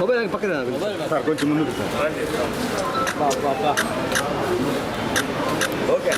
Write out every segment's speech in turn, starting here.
Mobile పక్కన sir కొంచెం ముందుకు సార్ ఓకే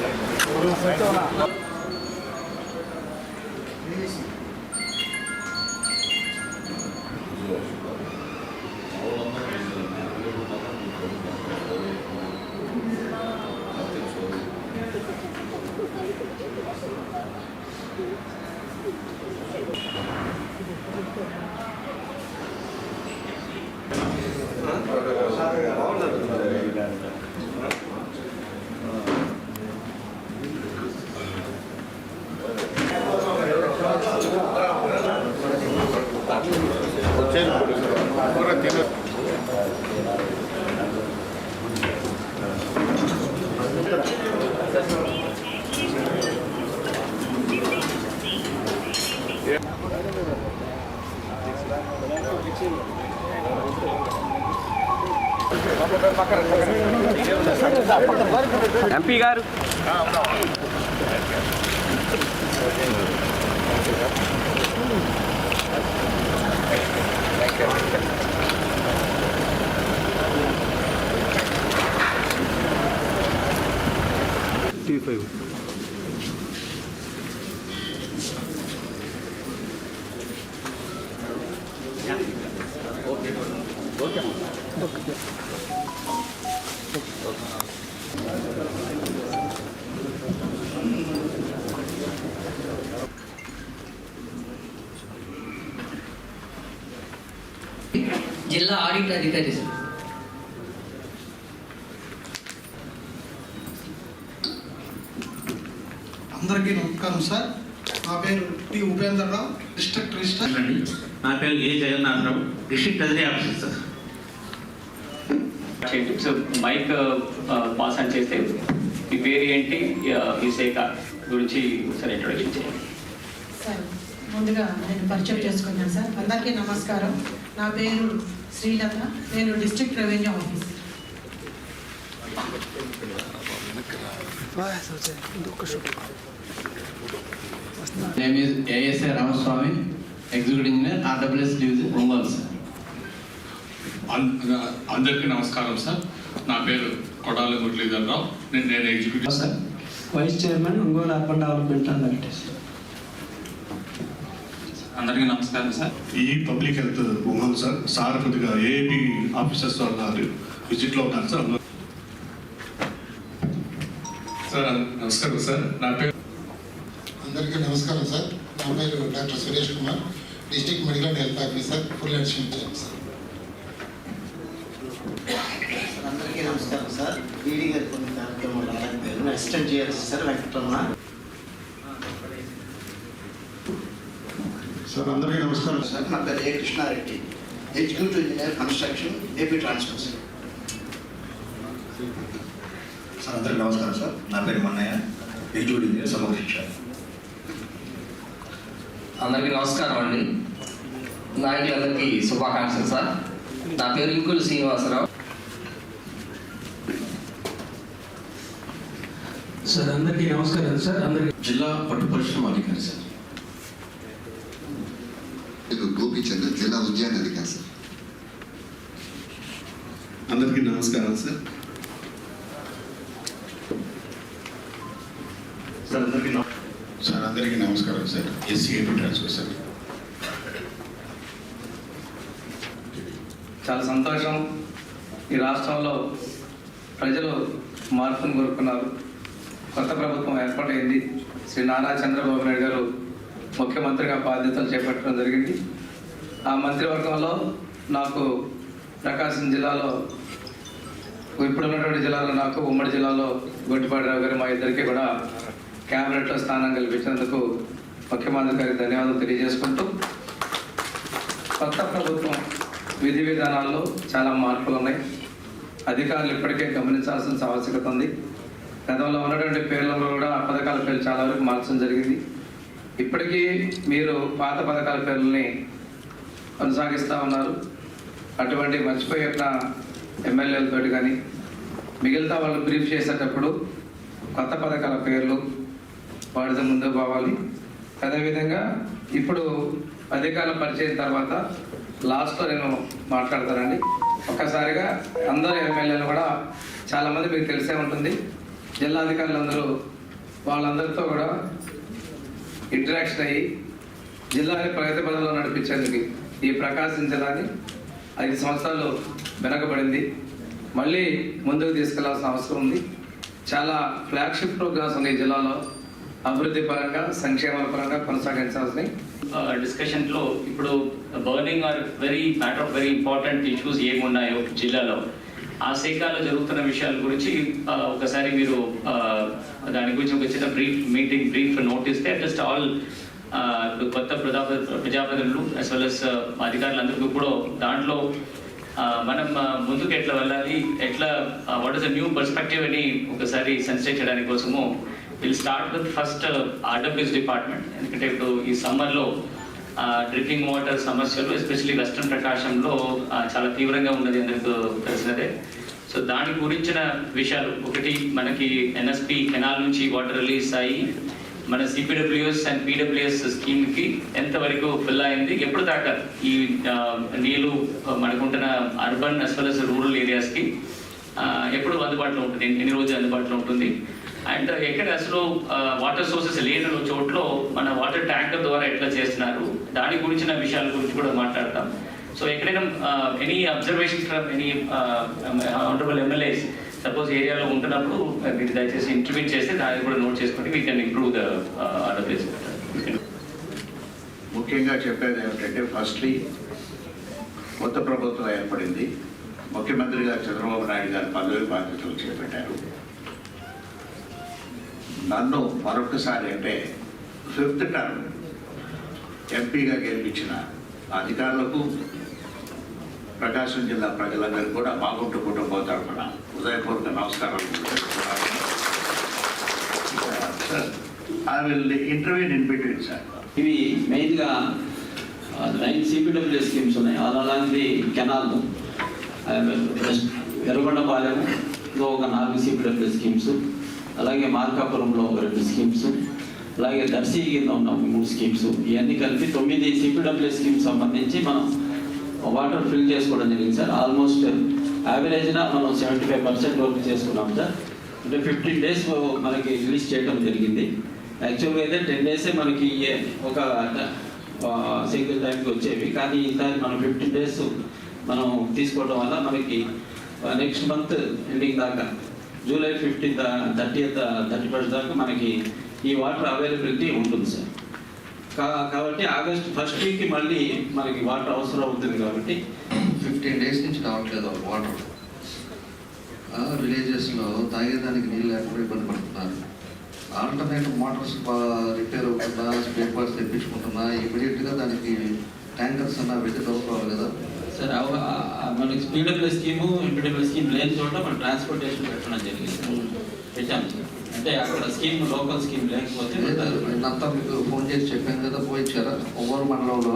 ఎంపీ గారు. టీ ఫైవ్ జిల్లా ఆడిట్ అధికారి సార్. అందరికీ నమస్కారం సార్. నా పేరు టి ఉపేంద్రరావు డిస్ట్రిక్ట్ రిజిస్టర్ నా పేరు A Jagannatharao district treasury officer sir. చేయండి సో మైక్ పాస్ ఆన్ చేస్తే మీ పేరు ఏంటి ఈ శాఖ గురించి ఒకసారి ఇంట్రొడక్షన్ చేయండి. సార్ ముందుగా నేను పరిచయం చేసుకున్నాను సార్. అందరికీ నమస్కారం. నా పేరు శ్రీలత. నేను district revenue officer name is ASA Ramaswamy executive engineer RWS division Ongole sir అన్- అందరికీ నమస్కారం సార్. నా పేరు కొడాలి మురళీధరరావు నేను నేను executive sir vice chairman Ongole urban development authority sir అందరికీ నమస్కారం సార్. ఈ public health women sir sir కొద్దిగా ఏపీ ఆఫీసర్స్ ఉన్నారు విజిట్లో ఉన్నారు సార్. సార్ నమస్కారం సార్. నా పేరు అందరికీ నమస్కారం సార్. నా పేరు doctor Suresh Kumar district medical health officer full and చేయండి సార్. బీడీ గారి కొన్ని కార్యక్రమాలు అసిస్టెంట్ చేయాల్సి సార్ వెంకటరమణ సార్ అందరికీ నమస్కారం. సార్ నా పేరు A Krishnareddy. Executive engineer construction AP transfer sir sir అందరికీ నమస్కారం సార్ నా పేరు మన్నయ్య. ఎగ్జిక్యూటివ్ ఇంజనీర్ సమగ్ర శిక్ష అందరికీ నమస్కారం అండి. నాయకులందరికీ శుభాకాంక్షలు సార్ నా పేరు ఇంకులు శ్రీనివాసరావు. సార్ అందరికీ నమస్కారం. సార్ అందరికీ జిల్లా పట్టు పరిశ్రమ అధికారి సార్ గోపీచంద్ర జిల్లా ఉద్యాన అధికారి సార్ అందరికీ నమస్కారం సార్ సార్ అందరికీ సార్ అందరికీ నమస్కారం sir SC AP transfer sir చాలా సంతోషం. ఈ రాష్ట్రంలో ప్రజలు మార్పును కోరుకున్నారు. కొత్త ప్రభుత్వం ఏర్పాటైంది. శ్రీ నారా చంద్రబాబు నాయుడు గారు ముఖ్యమంత్రిగా బాధ్యతలు చేపట్టడం జరిగింది. ఆ మంత్రివర్గంలో నాకు ప్రకాశం జిల్లాలో ఇప్పుడున్నటువంటి జిల్లాలో నాకు ఉమ్మడి జిల్లాలో గొట్టిపాటిరావు గారు మా ఇద్దరికి కూడా క్యాబినెట్లో స్థానం కల్పించినందుకు ముఖ్యమంత్రి గారికి ధన్యవాదాలు తెలియజేసుకుంటూ కొత్త ప్రభుత్వం విధి విధానాల్లో చాలా మార్పులు ఉన్నాయి. అధికారులు ఇప్పటికే గమనించాల్సిన ఆవశ్యకత ఉంది. గతంలో ఉన్నటువంటి పేర్లను కూడా ఆ పథకాల పేర్లు చాలా వరకు మార్చడం జరిగింది. ఇప్పటికీ మీరు పాత పథకాల పేర్లని కొనసాగిస్తూ ఉన్నారు. అటువంటి మర్చిపోయిన ఎమ్మెల్యేలతోటి కానీ మిగతా వాళ్ళు బ్రీఫ్ చేసేటప్పుడు కొత్త పథకాల పేర్లు వాడితో ముందుకు పోవాలి. అదేవిధంగా ఇప్పుడు అధికారం పరిచయం తర్వాత లాస్ట్లో నేను మాట్లాడతానండి. ఒక్కసారిగా అందరు ఎమ్మెల్యేలు కూడా చాలామంది మీకు తెలిసే ఉంటుంది. జిల్లా అధికారులందరూ వాళ్ళందరితో కూడా ఇంటరాక్షన్ అయ్యి జిల్లాని ప్రగతి పదంలో నడిపించేందుకు ఈ ప్రకాశం జిల్లాని ఐదు సంవత్సరాలు వెనకబడింది. మళ్ళీ ముందుకు తీసుకెళ్ళాల్సిన అవసరం ఉంది. చాలా ఫ్లాగ్షిప్ ప్రోగ్రామ్స్ ఉన్నాయి జిల్లాలో. అభివృద్ధి పరంగా సంక్షేమాల పరంగా కొనసాగించాల్సినవి. డిస్కషన్లో ఇప్పుడు burning or very matter of very important issues ఏమున్నాయో జిల్లాలో. ఆ శాఖలో జరుగుతున్న విషయాల గురించి ఒకసారి మీరు దాని గురించి ఒక చిన్న బ్రీఫ్ మీటింగ్ బ్రీఫ్ నోటిస్తే జస్ట్ ఆల్ ఇప్పుడు కొత్త ప్రజాప ప్రజాప్రతినిధులు అస్ వెల్ అస్ అధికారులందరికీ కూడా దాంట్లో మనం ముందుకు ఎట్లా వెళ్ళాలి ఎట్లా what is a new perspective అని ఒకసారి సెన్సిటైజ్ చేయడానికి కోసము will start with first RWS department ఎందుకంటే ఇప్పుడు ఈ సమ్మర్లో డ్రింకింగ్ వాటర్ సమస్యలు ఎస్పెషల్లీ వెస్ట్రన్ ప్రకాశంలో చాలా తీవ్రంగా ఉన్నది అందరికీ తెలిసినదే. సో దాని గురించిన విషయాలు ఒకటి మనకి ఎన్ఎస్పి కెనాల్ నుంచి వాటర్ రిలీజ్ అయ్యి మన సిపిడబ్ల్యూఎస్ అండ్ పీడబ్ల్యూఎస్ స్కీమ్కి ఎంతవరకు ఫిల్ అయింది ఎప్పుడు దాకా ఈ నీళ్ళు నీళ్ళు మనకుంటున్న urban as well as rural ఏరియాస్కి ఎప్పుడు అందుబాటులో ఉంటుంది ఎన్ని ఎన్ని రోజులు అందుబాటులో ఉంటుంది. అండ్ ఎక్కడ అసలు వాటర్ సోర్సెస్ లేని చోట్ల మన వాటర్ ట్యాంకర్ ద్వారా ఎట్లా చేస్తున్నారు దాని గురించిన విషయాల గురించి కూడా మాట్లాడతాం. సో ఎక్కడైనా any observations from any honourable MLAs suppose ఏరియాలో ఉంటున్నప్పుడు మీరు దయచేసి ఇంటర్వ్యూ చేస్తే దాన్ని కూడా నోట్ చేసుకుంటే we can improve the other place ముఖ్యంగా చెప్పేది ఏమిటంటే ఫస్ట్లీ కొత్త ప్రభుత్వం ఏర్పడింది. ముఖ్యమంత్రి గారు చంద్రబాబు నాయుడు గారు పదవి బాధ్యతలు చేపట్టారు. నన్ను మరొకసారి అంటే ఫిఫ్త్ టర్మ్ ఎంపీగా గెలిపించిన అధికారులకు ప్రకాశం జిల్లా ప్రజలందరూ కూడా బాగుంటూ కుటుంబం తరఫున ఉదయపూర్వక నమస్కారాలు. I will interview in between sir ఇవి మెయిన్గా నైన్ సిపిడబ్ల్యూ స్కీమ్స్ ఉన్నాయి. అలాంటి కెనాల్ ఎర్రగొండపాలెంలో ఒక నాలుగు సిపిడబ్ల్యూ స్కీమ్స్ అలాగే మార్కాపురంలో ఒక రెండు స్కీమ్స్ అలాగే దర్శి కింద ఉన్న మూడు స్కీమ్స్. ఇవన్నీ కలిపి తొమ్మిది సిపిడబ్ల్యూ స్కీమ్స్ సంబంధించి మనం వాటర్ ఫిల్ చేసుకోవడం జరిగింది సార్. ఆల్మోస్ట్ యావరేజ్గా మనం సెవెంటీ ఫైవ్ పర్సెంట్ వరకు చేసుకున్నాం సార్. అంటే ఫిఫ్టీన్ డేస్ మనకి రిలీజ్ చేయడం జరిగింది. యాక్చువల్గా అయితే టెన్ డేసే మనకి ఒక సింగిల్ టైంకి వచ్చేవి. కానీ ఈసారి మనం ఫిఫ్టీన్ డేస్ మనం తీసుకోవడం వల్ల మనకి నెక్స్ట్ మంత్ ఎండింగ్ దాకా July fifteenth thirty thirty first దాకా మనకి ఈ వాటర్ అవైలబిలిటీ ఉంటుంది సార్. కా- కాబట్టి ఆగస్ట్ ఫస్ట్ వీక్ మళ్ళీ మనకి వాటర్ అవసరం అవుతుంది కాబట్టి ఫిఫ్టీన్ డేస్ నుంచి రావట్లేదు వాటర్. విలేజెస్లో తాగేదానికి నీళ్ళు లేకుండా ఇబ్బంది పడుతున్నారు. ఆల్టర్నేటివ్ మోటార్స్ రిపేర్ అవుతుందా స్పేర్ పార్ట్స్ తెప్పించుకుంటున్నా ఇమీడియట్గా దానికి ట్యాంకర్స్ అన్న విజిట్ అవుకోవాలి కదా. సార్ మనకి స్పీడబ్ల్యూ స్కీము ఎంపీడబ్ల్యూ స్కీమ్ లేని చోట మనం ట్రాన్స్పోర్టేషన్ పెట్టడం జరిగింది. సార్. అంటే అక్కడ స్కీమ్ లోకల్ స్కీమ్ లేకపోతే నేనంతా మీకు ఫోన్ చేసి చెప్పాను కదా పోయించారా ఒవ్వరు మండలంలో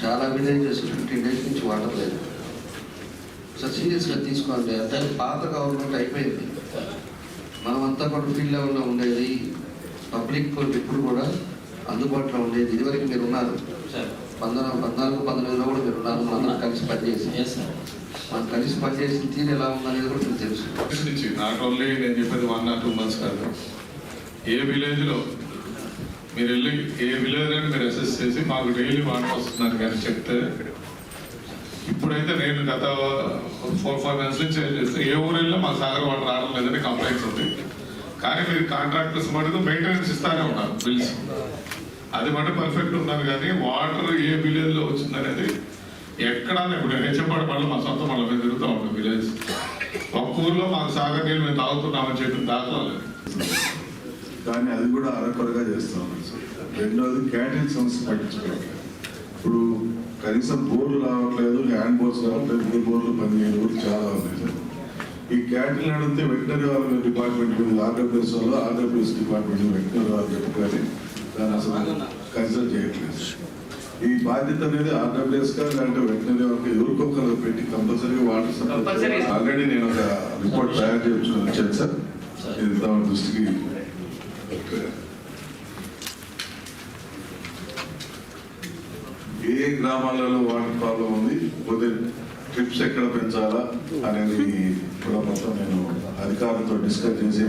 చాలా విలేజెస్ ఫిఫ్టీన్ డేస్ నుంచి వాటర్ లేదు సార్ సీరియస్గా తీసుకోండి. అంటే పాత గవర్నమెంట్ అయిపోయింది. మనమంతా కూడా ఫీల్డ్ లెవెల్లో ఉండేది. పబ్లిక్ ఎప్పుడు కూడా అందుబాటులో ఉండేది. ఇదివరకు మీరు ఉన్నారు. పంతొమ్మిది పద్నాలుగు పంతొమ్మిదిలో కూడా మీరు ఉన్నారు. మనం కలిసి పనిచేసి. ఎస్ మనం కలిసి పనిచేసిన తీరు ఎలా ఉందనేది కూడా మీకు తెలుసు. నాట్ ఓన్లీ నేను చెప్పేది వన్ ఆర్ టూ మంత్స్ కాదు. ఏ విలేజ్లో మీరు వెళ్ళి ఏ విలేజ్ అని మీరు అసెస్ చేసి మాకు డైలీ వాటర్ వస్తుందని కానీ చెప్తే ఇప్పుడైతే నేను గత ఫోర్ ఫైవ్ మంత్స్ నుంచి చేస్తే ఏ ఊరు వెళ్ళినా మా సాగర్ వాటర్ రావడం లేదని కంప్లైంట్స్ ఉంది. కానీ మీరు కాంట్రాక్టర్స్ మటుకు మెయింటెనెన్స్ ఇస్తానే ఉన్నారు బిల్స్ అది మటు పర్ఫెక్ట్ ఉన్నారు కానీ వాటర్ ఏ విలేజ్లో వచ్చిందనేది ఎక్కడ ఇప్పుడు హెచ్చపాడు మళ్ళీ మా సొంత మళ్ళీ మీద తిరుగుతూ ఉంటాం విలేజ్. ఒక్క ఊర్లో మాకు సాగర్ నీళ్ళు మేము తాగుతున్నామని చెప్పిన దాఖలా కానీ అది కూడా అరకొరగా చేస్తాం రెండోది క్యాటరింగ్ సమస్య పట్టించుకోవట్లేదు ఇప్పుడు కనీసం బోర్లు రావట్లేదు హ్యాండ్ బోర్స్ రావట్లేదు మూడు బోర్లు పనిచేయని ఊరు చాలా ఉన్నాయి సార్. ఈ క్యాటరింగ్ అడిగితే వెటనరీ వాళ్ళ డిపార్ట్మెంట్ మీద ఆర్డబ్ల్యూఎస్ వాళ్ళు ఆర్డబ్ల్యూఎస్ డిపార్ట్మెంట్ వెటనరీ వాళ్ళు చెప్పుకొని దాన్ని అసలు కన్సల్ట్ చేయట్లేదు. ఈ బాధ్యత అనేది ఆర్డబ్ల్యూఎస్గా లేదంటే వెంటనే ఒక ఎవరికొకరు పెట్టి కంపల్సరీగా వాటర్. సప్లై ఆల్రెడీ నేను ఒక రిపోర్ట్ తయారు చేసి వచ్చాను సార్. ఇది తమ దృష్టికి ఏ గ్రామాలలో వాటర్ ప్రాబ్లం ఉంది పోతే ట్రిప్స్ ఎక్కడ పెంచాలా అనేది కూడా మొత్తం నేను అధికారులతో డిస్కస్ చేసి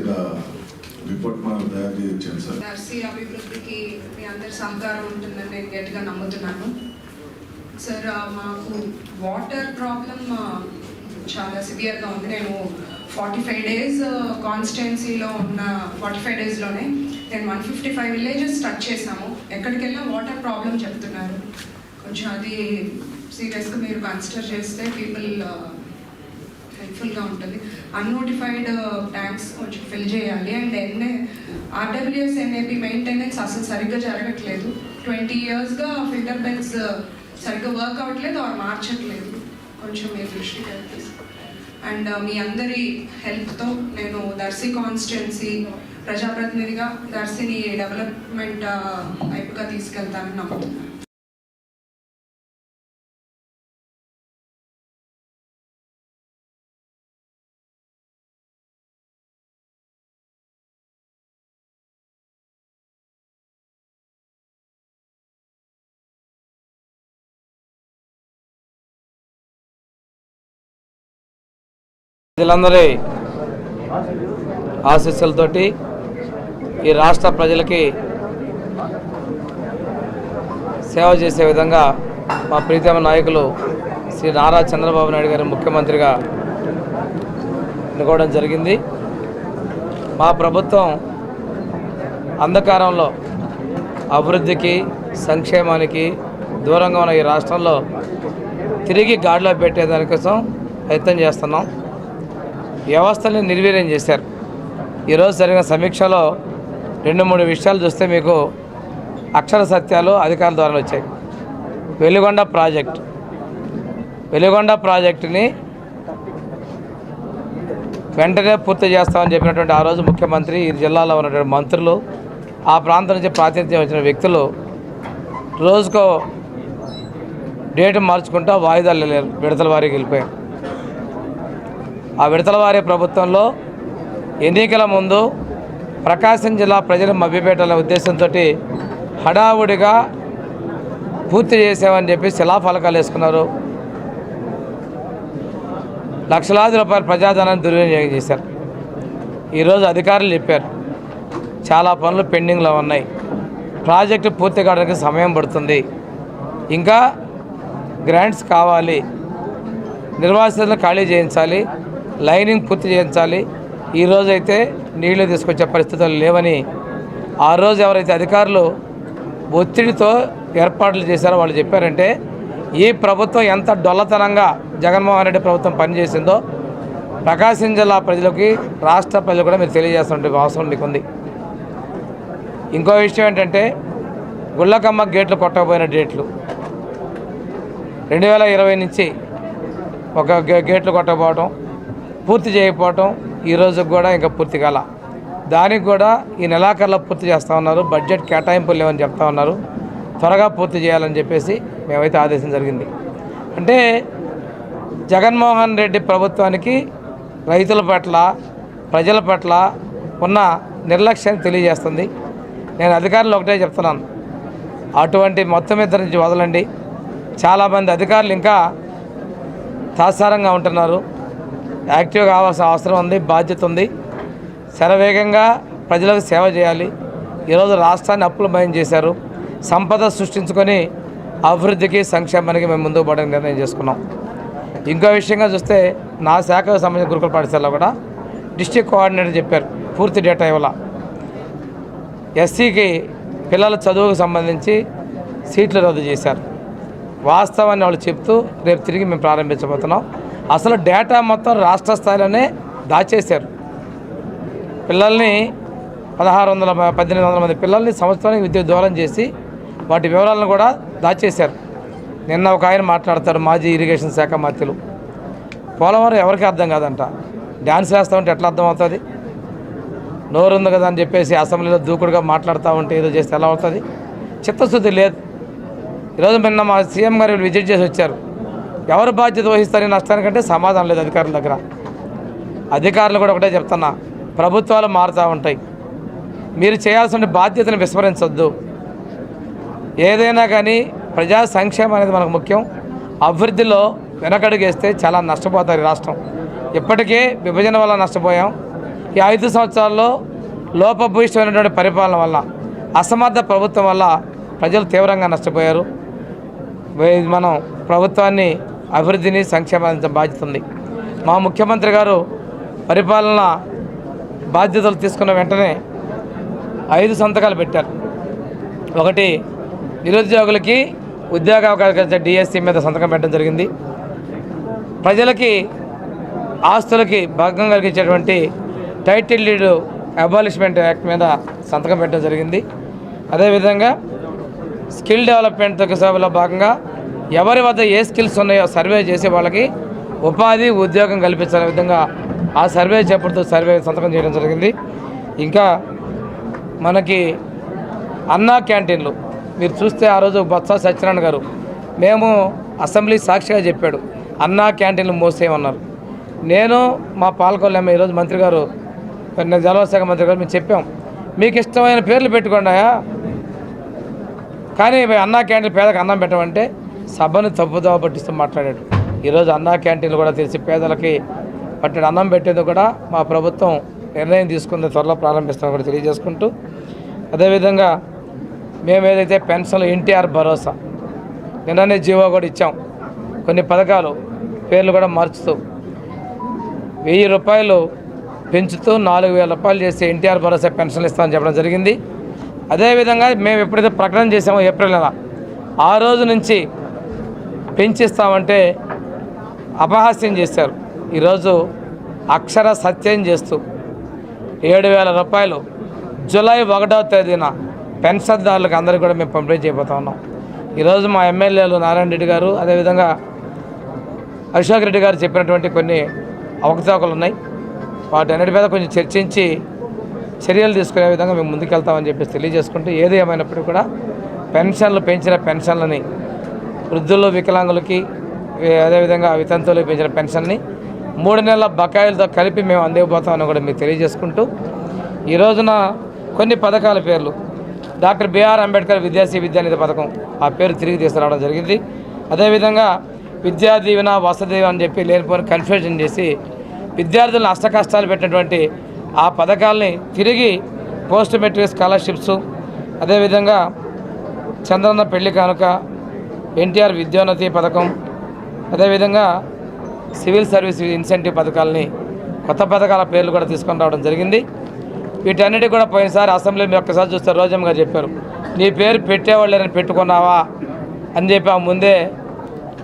రిపోర్ట్ మనం తయారు ఇచ్చాను సార్. నర్సీ అభివృద్ధికి మీ అందరి సహకారం ఉంటుందని నేను గట్టిగా నమ్ముతున్నాను. సార్ మాకు వాటర్ ప్రాబ్లం చాలా సివియర్గా ఉంది. నేను ఫార్టీ ఫైవ్ డేస్ కాన్స్టిట్యున్సీలో ఉన్న ఫార్టీ ఫైవ్ డేస్లోనే నేను one fifty five villages touch చేసాము ఎక్కడికి వెళ్ళినా వాటర్ ప్రాబ్లం చెప్తున్నారు. కొంచెం అది సీరియస్గా మీరు కన్సిడర్ చేస్తే పీపుల్ హెల్ప్ఫుల్గా ఉంటుంది. అన్నోటిఫైడ్ ట్యాంక్స్ uh, కొంచెం ఫిల్ చేయాలి. And NA RWS NAP maintenance అసలు సరిగ్గా జరగట్లేదు. ట్వంటీ ఇయర్స్గా ఫిల్టర్ బెల్స్ సరిగ్గా వర్క్ అవ్వట్లేదు ఆర్ మార్చట్లేదు. కొంచెం మీరు దృష్టికి అండ్ uh, మీ అందరి హెల్ప్తో నేను దర్శి కాన్స్టిట్యున్సీ ప్రజాప్రతినిధిగా దర్శిని డెవలప్మెంట్ uh, వైపుగా తీసుకెళ్తానని నమ్ముతున్నాను. ప్రజలందరి ఆశీస్సులతోటి ఈ రాష్ట్ర ప్రజలకి సేవ చేసే విధంగా మా ప్రీతమ నాయకులు శ్రీ నారా చంద్రబాబు నాయుడు గారి ముఖ్యమంత్రిగా ఎన్నుకోవడం జరిగింది. మా ప్రభుత్వం అంధకారంలో అభివృద్ధికి సంక్షేమానికి దూరంగా ఉన్న ఈ రాష్ట్రంలో తిరిగి గాడిలో పెట్టేదానికోసం ప్రయత్నం చేస్తున్నాం. వ్యవస్థని నిర్వీర్యం చేశారు. ఈరోజు జరిగిన సమీక్షలో రెండు మూడు విషయాలు చూస్తే మీకు అక్షర సత్యాలు అధికారుల ద్వారా వచ్చాయి. వెలుగొండ ప్రాజెక్ట్. వెలుగొండ ప్రాజెక్టుని వెంటనే పూర్తి చేస్తామని చెప్పినటువంటి ఆ రోజు ముఖ్యమంత్రి ఈ జిల్లాలో ఉన్నటువంటి మంత్రులు ఆ ప్రాంతం నుంచి ప్రాతినిధ్యం వచ్చిన వ్యక్తులు రోజుకో డేట్ మార్చుకుంటూ వాయిదాలు వెళ్ళారు విడతల వారికి వెళ్ళిపోయారు. ఆ విడతల వారి ప్రభుత్వంలో ఎన్నికల ముందు ప్రకాశం జిల్లా ప్రజలు మభ్యపెట్టాలనే ఉద్దేశంతో హడావుడిగా పూర్తి చేసామని చెప్పి శిలాఫలకాలు వేసుకున్నారు. లక్షలాది రూపాయల ప్రజాధనాన్ని దుర్వినియోగం చేశారు. ఈరోజు అధికారులు చెప్పారు చాలా పనులు పెండింగ్లో ఉన్నాయి. ప్రాజెక్టు పూర్తి కావడానికి సమయం పడుతుంది. ఇంకా గ్రాంట్స్ కావాలి. నిర్వాసితులను ఖాళీ చేయించాలి. లైనింగ్ పూర్తి చేయించాలి. ఈరోజైతే నీళ్ళు తీసుకొచ్చే పరిస్థితులు లేవని ఆ రోజు ఎవరైతే అధికారులు ఒత్తిడితో ఏర్పాట్లు చేశారో వాళ్ళు చెప్పారంటే ఈ ప్రభుత్వం ఎంత డొల్లతనంగా జగన్మోహన్ రెడ్డి ప్రభుత్వం పనిచేసిందో ప్రకాశం జిల్లా ప్రజలకి రాష్ట్ర ప్రజలు కూడా మీరు తెలియజేస్తున్న అవసరం మీకు ఉంది ఇంకో విషయం ఏంటంటే గుళ్ళకమ్మ గేట్లు కొట్టకపోయిన డేట్లు. రెండు వేల ఇరవై నుంచి ఒక గే- గేట్లు కొట్టకపోవడం పూర్తి చేయకపోవటం ఈ కూడా ఇంకా పూర్తి కాల. దానికి కూడా ఈ నెలాఖరులో పూర్తి చేస్తూ ఉన్నారు. బడ్జెట్ కేటాయింపులు లేవని చెప్తా ఉన్నారు. త్వరగా పూర్తి చేయాలని చెప్పేసి మేమైతే ఆదేశం జరిగింది. అంటే జగన్మోహన్ రెడ్డి ప్రభుత్వానికి రైతుల పట్ల ప్రజల పట్ల ఉన్న నిర్లక్ష్యాన్ని తెలియజేస్తుంది. నేను అధికారులు ఒకటే చెప్తున్నాను. అటువంటి మొత్తం ఇద్దరి నుంచి వదలండి. చాలామంది అధికారులు ఇంకా తాత్సారంగా ఉంటున్నారు. యాక్టివ్ కావాల్సిన అవసరం ఉంది బాధ్యత ఉంది. శరవేగంగా ప్రజలకు సేవ చేయాలి. ఈరోజు రాష్ట్రాన్ని అప్పులు భయం చేశారు. సంపద సృష్టించుకొని అభివృద్ధికి సంక్షేమానికి మేము ముందుకు పోవడానికి నిర్ణయం చేసుకున్నాం. ఇంకో విషయంగా చూస్తే నా శాఖకు సంబంధించిన గురుకుల పాఠశాలలో కూడా డిస్టిక్ కోఆర్డినేటర్ చెప్పారు పూర్తి డేటా ఇవ్వాల. ఎస్సీకి పిల్లల చదువుకు సంబంధించి సీట్లు రద్దు చేశారు. వాస్తవాన్ని వాళ్ళు చెప్తూ రేపు తిరిగి మేము ప్రారంభించబోతున్నాం. అసలు డేటా మొత్తం రాష్ట్ర స్థాయిలోనే దాచేశారు. పిల్లల్ని పదహారు వందల పద్దెనిమిది వందల మంది పిల్లల్ని సంవత్సరానికి విద్య దూరం చేసి వాటి వివరాలను కూడా దాచేశారు. నిన్న ఒక ఆయన మాట్లాడతారు మాజీ ఇరిగేషన్ శాఖ మంత్రులు. పోలవరం ఎవరికి అర్థం కాదంట. డ్యాన్స్ వేస్తామంటే ఎట్లా అర్థం అవుతుంది? నోరు ఉంది కదా అని చెప్పేసి అసెంబ్లీలో దూకుడుగా మాట్లాడుతూ ఉంటే ఏదో చేస్తే ఎలా అవుతుంది? చిత్తశుద్ధి లేదు. ఈరోజు నిన్న మా సీఎం గారు విజిట్ చేసి వచ్చారు. ఎవరు బాధ్యత వహిస్తారని నష్టానికంటే సమాధానం లేదు అధికారుల దగ్గర. అధికారులు కూడా ఒకటే చెప్తున్నా ప్రభుత్వాలు మారుతూ ఉంటాయి. మీరు చేయాల్సిన బాధ్యతను విస్మరించొద్దు. ఏదైనా కానీ ప్రజా సంక్షేమం అనేది మనకు ముఖ్యం. అభివృద్ధిలో వెనకడుగేస్తే చాలా నష్టపోతారు ఈ రాష్ట్రం. ఇప్పటికే విభజన వల్ల నష్టపోయాం. ఈ ఐదు సంవత్సరాల్లో లోపభూయిష్టమైనటువంటి పరిపాలన వల్ల అసమర్థ ప్రభుత్వం వల్ల ప్రజలు తీవ్రంగా నష్టపోయారు. మనం ప్రభుత్వాన్ని అభివృద్ధిని సంక్షేమానికి బాధ్యత ఉంది మా ముఖ్యమంత్రి గారు పరిపాలన బాధ్యతలు తీసుకున్న వెంటనే ఐదు సంతకాలు పెట్టారు. ఒకటి నిరుద్యోగులకి ఉద్యోగ అవకాశాలు డిఎస్సి మీద సంతకం పెట్టడం జరిగింది. ప్రజలకి ఆస్తులకి భంగం కలిగించేటువంటి టైటిల్ లీడ్ అబాలిష్మెంట్ యాక్ట్ మీద సంతకం పెట్టడం జరిగింది. అదేవిధంగా స్కిల్ డెవలప్మెంట్ సభలో భాగంగా ఎవరి వద్ద ఏ స్కిల్స్ ఉన్నాయో సర్వే చేసి వాళ్ళకి ఉపాధి ఉద్యోగం కల్పించాలనే విధంగా ఆ సర్వే చేపడుతూ సర్వే సంతకం చేయడం జరిగింది. ఇంకా మనకి అన్నా క్యాంటీన్లు. మీరు చూస్తే ఆ రోజు బొత్స సత్యనారాయణ గారు మేము అసెంబ్లీ సాక్షిగా చెప్పాడు అన్నా క్యాంటీన్లు మూసేయమన్నారు. నేను మా పాలకొల్లమ్మ ఈరోజు మంత్రి గారు జలవశాఖ మంత్రి గారు మేము చెప్పాం. మీకు ఇష్టమైన పేర్లు పెట్టుకోండాయా కానీ అన్నా క్యాంటీన్ పేదకు అన్నం పెట్టమంటే సభను తప్పుదోవ పట్టిస్తూ మాట్లాడాడు. ఈరోజు అన్నా క్యాంటీన్లు కూడా తెలిసి పేదలకి పట్టిన అన్నం పెట్టేది కూడా మా ప్రభుత్వం నిర్ణయం తీసుకుంది త్వరలో ప్రారంభిస్తామని కూడా తెలియజేసుకుంటూ. అదేవిధంగా మేము ఏదైతే పెన్షన్లు ఎన్టీఆర్ భరోసా నిన్ననే జీవో కూడా ఇచ్చాం. కొన్ని పథకాలు పేర్లు కూడా మార్చుతూ వెయ్యి రూపాయలు పెంచుతూ నాలుగు వేల రూపాయలు చేసి ఎన్టీఆర్ భరోసా పెన్షన్లు ఇస్తామని చెప్పడం జరిగింది. అదేవిధంగా మేము ఎప్పుడైతే ప్రకటన చేసామో ఏప్రిల్ నెల ఆ రోజు నుంచి పెంచిస్తామంటే అపహాస్యం చేశారు ఈరోజు అక్షర సత్యం చేస్తూ ఏడు వేల రూపాయలు జూలై ఒకటవ తేదీన పెన్షన్దారులకు అందరికీ కూడా మేము పంపిణీ చేయబోతా ఉన్నాం. ఈరోజు మా ఎమ్మెల్యేలు నారాయణ రెడ్డి గారు అదేవిధంగా అశోక్ రెడ్డి గారు చెప్పినటువంటి కొన్ని అవకతవకలు ఉన్నాయి. వాటన్నిటి మీద కొంచెం చర్చించి చర్యలు తీసుకునే విధంగా మేము ముందుకెళ్తామని చెప్పేసి తెలియజేసుకుంటూ ఏది ఏమైనప్పటికీ కూడా పెన్షన్లు పెంచిన పెన్షన్లని వృద్ధులు వికలాంగులకి అదేవిధంగా వితంతువులకు పెంచిన పెన్షన్ని మూడు నెలల బకాయిలతో కలిపి మేము అందిపోతామని కూడా మీకు తెలియజేసుకుంటూ ఈ రోజున కొన్ని పథకాల పేర్లు. Doctor B R Ambedkar Vidyasri Vidyanidhi పథకం ఆ పేరు తిరిగి తీసుకురావడం జరిగింది. అదేవిధంగా విద్యా దీవెన వసతి అని చెప్పి లేనిపోని కన్ఫ్యూజన్ చేసి విద్యార్థులను అష్ట కష్టాలు పెట్టినటువంటి ఆ పథకాల్ని తిరిగి పోస్ట్ మెట్రిక్ స్కాలర్షిప్స్ అదేవిధంగా చంద్రన్న పెళ్ళి కానుక ఎన్టీఆర్ విద్యోన్నతి పథకం అదేవిధంగా సివిల్ సర్వీస్ ఇన్సెంటివ్ పథకాలని కొత్త పథకాల పేర్లు కూడా తీసుకొని రావడం జరిగింది. వీటన్నిటి కూడా పోయినసారి అసెంబ్లీ మీరు ఒక్కసారి చూస్తే రోజమ్మ గారు చెప్పారు నీ పేరు పెట్టేవాళ్ళని పెట్టుకున్నావా? అని చెప్పి ఆ ముందే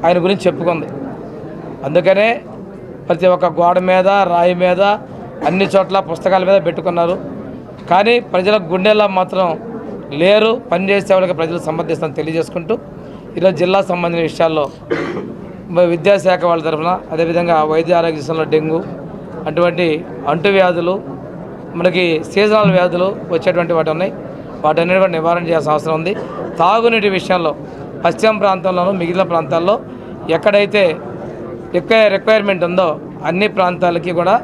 ఆయన గురించి చెప్పుకుంది. అందుకనే ప్రతి ఒక్క గోడ మీద రాయి మీద అన్ని చోట్ల పుస్తకాల మీద పెట్టుకున్నారు. కానీ ప్రజల గుండెల్లో మాత్రం లేరు పనిచేసే వాళ్ళకి ప్రజలు సమర్థిస్తాను తెలియజేసుకుంటూ ఈరోజు జిల్లా సంబంధించిన విషయాల్లో విద్యాశాఖ వాళ్ళ తరఫున అదేవిధంగా వైద్య ఆరోగ్య విషయంలో డెంగ్యూ అటువంటి అంటువ్యాధులు మనకి సీజనల్ వ్యాధులు వచ్చేటువంటి వాటి ఉన్నాయి. వాటన్నిటి కూడా నివారణ చేయాల్సిన అవసరం ఉంది. తాగునీటి విషయంలో పశ్చిమ ప్రాంతంలోనూ మిగిలిన ప్రాంతాల్లో ఎక్కడైతే రిక్వైర్ రిక్వైర్మెంట్ ఉందో అన్ని ప్రాంతాలకి కూడా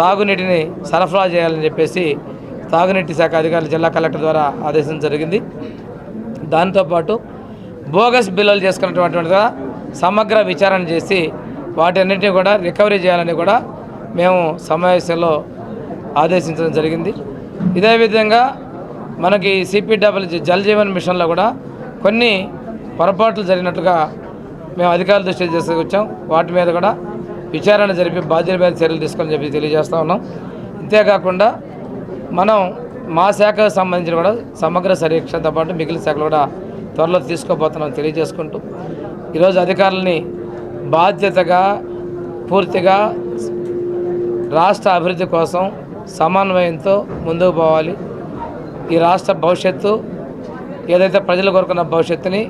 తాగునీటిని సరఫరా చేయాలని చెప్పేసి తాగునీటి శాఖ అధికారులు జిల్లా కలెక్టర్ ద్వారా ఆదేశం జరిగింది. దాంతోపాటు బోగస్ బిల్లులు చేసుకున్నటువంటి సమగ్ర విచారణ చేసి వాటన్నిటిని కూడా రికవరీ చేయాలని కూడా మేము సమావేశంలో ఆదేశించడం జరిగింది. ఇదే విధంగా మనకి సిపిడబ్ల్యూ జల్ జీవన్ మిషన్లో కూడా కొన్ని పొరపాట్లు జరిగినట్టుగా మేము అధికారుల దృష్టి తీసుకొచ్చాం వాటి మీద కూడా విచారణ జరిపి బాధ్యుల మీద చర్యలు తీసుకోవాలని చెప్పి తెలియజేస్తూ ఉన్నాం. ఇంతేకాకుండా మనం మా శాఖకు సంబంధించిన కూడా సమగ్ర సమీక్షతో పాటు మిగిలిన శాఖలు కూడా త్వరలో తీసుకోబోతున్నాం తెలియజేసుకుంటూ. ఈరోజు అధికారులని బాధ్యతగా పూర్తిగా రాష్ట్ర అభివృద్ధి కోసం సమన్వయంతో ముందుకు పోవాలి. ఈ రాష్ట్ర భవిష్యత్తు ఏదైతే ప్రజలు కోరుకున్న భవిష్యత్తుని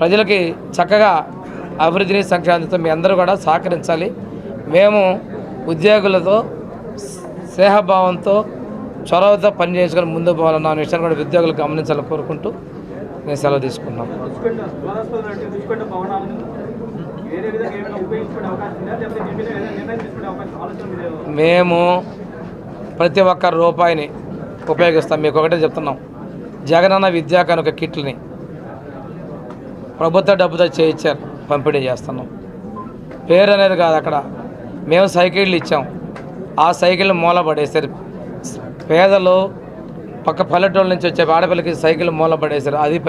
ప్రజలకి చక్కగా అభివృద్ధిని సంక్షేమంతో మీ అందరూ కూడా సహకరించాలి. మేము ఉద్యోగులతో స్నేహభావంతో చొరవతో పనిచేసుకొని ముందుకు పోవాలన్న విషయాన్ని కూడా ఉద్యోగులు గమనించాలని కోరుకుంటూ నేను సెలవు తీసుకున్నాం. మేము ప్రతి ఒక్క రూపాయిని ఉపయోగిస్తాం. మీకు ఒకటే చెప్తున్నాం. జగనన్న విద్యా కనుక కిట్లని ప్రభుత్వ డబ్బుతో చేయించారు పంపిణీ చేస్తున్నాం. పేరు అనేది కాదు అక్కడ. మేము సైకిళ్ళు ఇచ్చాం. ఆ సైకిల్ మూల పడేశారు పేదలు పక్క పల్లెటూళ్ళ నుంచి వచ్చే ఆడపిల్లకి సైకిల్ మూల పడేశారు అది